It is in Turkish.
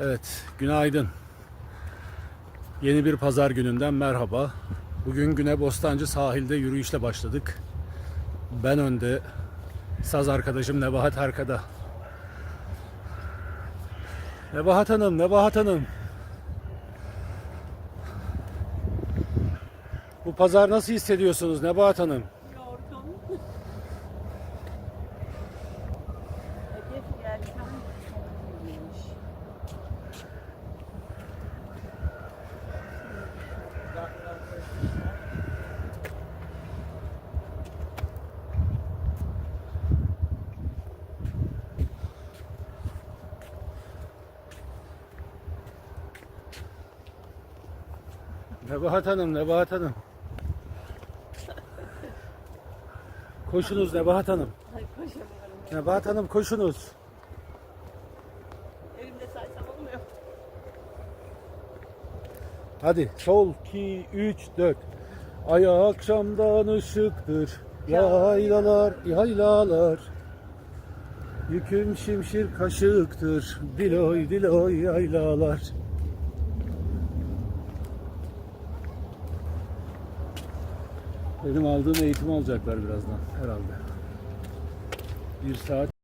Evet, günaydın. Yeni bir pazar gününden merhaba. Bugün güne Bostancı sahilde yürüyüşle başladık. Ben önde, saz arkadaşım Nebahat arkada. Nebahat Hanım, Nebahat Hanım. Bu pazar nasıl hissediyorsunuz Nebahat Hanım? Nebahat Hanım, Nebahat Hanım. Koşunuz Nebahat Hanım. Ay koşamıyorum. Nebahat Hanım koşunuz. Elimde saysam olmuyor. Hadi sol 2 3 4. Ay akşamdan ışıktır. Yaylalar, yaylalar. Yüküm şimşir kaşıktır. Diloy diloy yaylalar. Benim aldığım eğitim alacaklar birazdan herhalde. Bir saat